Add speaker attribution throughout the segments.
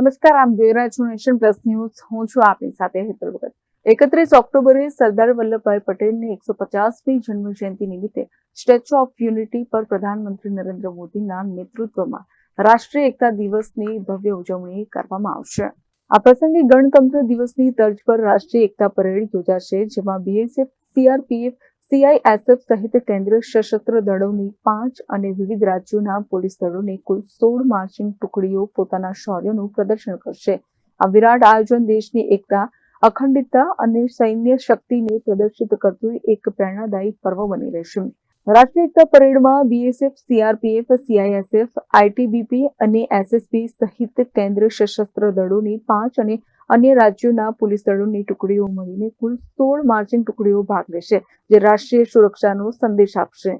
Speaker 1: નમસ્કાર, આપ જોઈ રહ્યા છો નેશન પ્લસ ન્યૂઝ. હું છું આપની સાથે હેતલ ભગત. એકત્રીસ ઓક્ટોબરે સરદાર વલ્લભભાઈ પટેલની એકસો પચાસમી જન્મ નિમિત્તે સ્ટેચ્યુ ઓફ યુનિટી પર પ્રધાનમંત્રી નરેન્દ્ર મોદીના નેતૃત્વમાં રાષ્ટ્રીય એકતા દિવસની ભવ્ય ઉજવણી કરવામાં આવશે. આ પ્રસંગે ગણતંત્ર દિવસની તર્જ પર રાષ્ટ્રીય એકતા પરેડ યોજાશે, જેમાં બીએસએફ સીઆરપીએફ સીઆઈએસએફ સહિત કેન્દ્રીય સશસ્ત્ર દળોની પાંચ અને વિવિધ રાજ્યોના પોલીસ દળોની કુલ સોળ માર્ચિંગ ટુકડીઓ પોતાના શૌર્યનું પ્રદર્શન કરશે. આ વિરાટ આયોજન દેશની એકતા, અખંડિતતા અને સૈન્ય શક્તિને પ્રદર્શિત કરતું એક પ્રેરણાદાયી પર્વ બની રહેશે. રાષ્ટ્રીય એકતા પરેડમાં બીએસએફ સીઆરપીએફ સીઆઈએસએફ આઈટીબીપી અને એસએસબી સહિત કેન્દ્રીય સશસ્ત્ર દળોની પાંચ અને અન્ય રાજ્યોના પોલીસ દળોની ટુકડીઓ મળીને કુલ સોળ માર્ચિંગ ટુકડીઓ ભાગ લેશે, જે રાષ્ટ્રીય સુરક્ષાનો સંદેશ આપશે.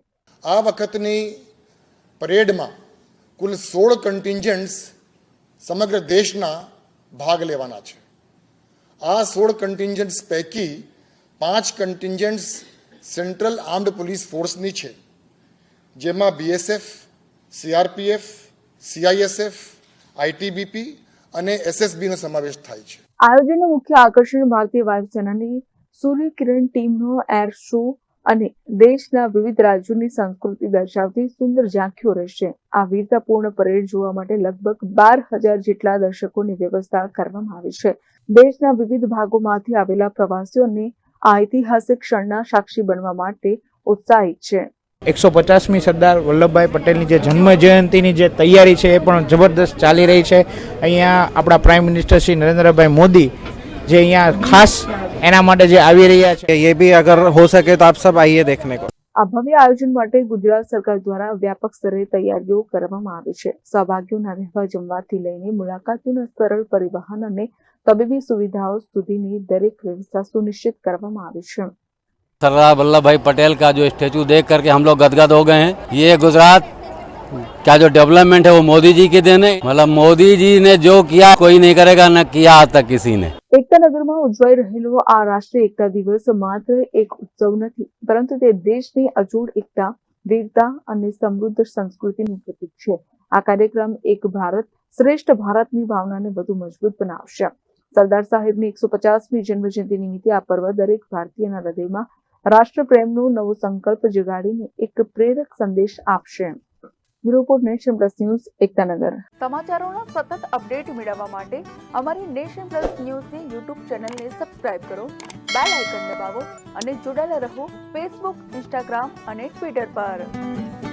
Speaker 2: આ વખતની પરેડમાં કુલ સોળ કન્ટિન્જન્ટ્સ સમગ્ર દેશના ભાગ લેવાના છે. આ સોળ કન્ટિન્જન્ટ્સ પૈકી પાંચ કન્ટિન્જન્ટ્સ સેન્ટ્રલ આર્મ્ડ પોલીસ ફોર્સની છે, જેમાં બીએસએફ સીઆરપીએફ સીઆઈએસએફ આઈટીબીપી અને એસએસબીનો સમાવેશ થાય છે.
Speaker 1: આયોજનનું મુખ્ય આકર્ષણ ભારતીય વાયુસેનાની સૂર્યકિરણ ટીમનો એર શો અને દેશના વિવિધ રાજ્યોની સંસ્કૃતિ દર્શાવતી સુંદર ઝાંખીઓ રહેશે. આ વીરતાપૂર્ણ પરેડ જોવા માટે લગભગ બાર હજાર જેટલા દર્શકોની વ્યવસ્થા કરવામાં આવી છે. દેશના વિવિધ ભાગોમાંથી આવેલા પ્રવાસીઓને આ ઐતિહાસિક ક્ષણના સાક્ષી બનવા માટે ઉત્સાહિત છે.
Speaker 3: એકસો પચાસમી સરદાર વલ્લભભાઈ પટેલની જે જન્મ જયંતિની જે તૈયારી છે એ પણ જબરદસ્ત ચાલી રહી છે. અહીંયા આપણા પ્રાઇમ મિનિસ્ટર શ્રી નરેન્દ્રભાઈ મોદી જે અહીંયા ખાસ એના માટે જે આવી રહ્યા છે.
Speaker 4: એ બી અગર હો સકે તો આપ સબ આઈએ દેખને કો.
Speaker 1: આ ભવ્ય આયોજન માટે ગુજરાત સરકાર દ્વારા વ્યાપક સ્તરે તૈયારીઓ કરવામાં આવી છે. સહભાગીઓના રહેવા જમવાથી લઈને મુલાકાતીઓના સરળ પરિવહન અને તબીબી સુવિધાઓ સુધીની દરેક વ્યવસ્થા સુનિશ્ચિત કરવામાં આવી છે.
Speaker 5: सरदार वल्लभ भाई पटेल का जो स्टेचू देख करके हम लोग गदगद हो गए हैं ये गुजरात का जो डेवलपमेंट है वो मोदी जी की देन है मतलब मोदी जी ने जो किया कोई नहीं करेगा न किया आज तक किसी ने
Speaker 1: એકતાનગરમાં ઉજવાઈ રહેલો આ રાષ્ટ્રીય એકતા દિવસ માત્ર એક ઉત્સવ નથી પરંતુ તે દેશની અજોડ એકતા વીરતા અને સમૃદ્ધ સંસ્કૃતિનું પ્રતીક છે આ કાર્યક્રમ એક ભારત શ્રેષ્ઠ ભારતની ભાવનાને વધુ મજબૂત બનાવશે સરદાર સાહેબની એકસો પચાસમી જન્મજયંતિ નિમિત્તે આ પર્વ દરેક ભારતીયના હૃદયમાં રાષ્ટ્રપ્રેમનો નવો સંકલ્પ જગાડીને એક પ્રેરક સંદેશ આપશે. Report nation plus news Ektanagar સમાચારોનો સતત અપડેટ મેળવવા માટે અમારી નેશન પ્લસ ન્યૂઝની યુટ્યુબ ચેનલને સબસ્ક્રાઇબ કરો, બેલ આઇકન દબાવો અને જોડાયેલા રહો ફેસબુક, ઇન્સ્ટાગ્રામ અને ટ્વિટર પર.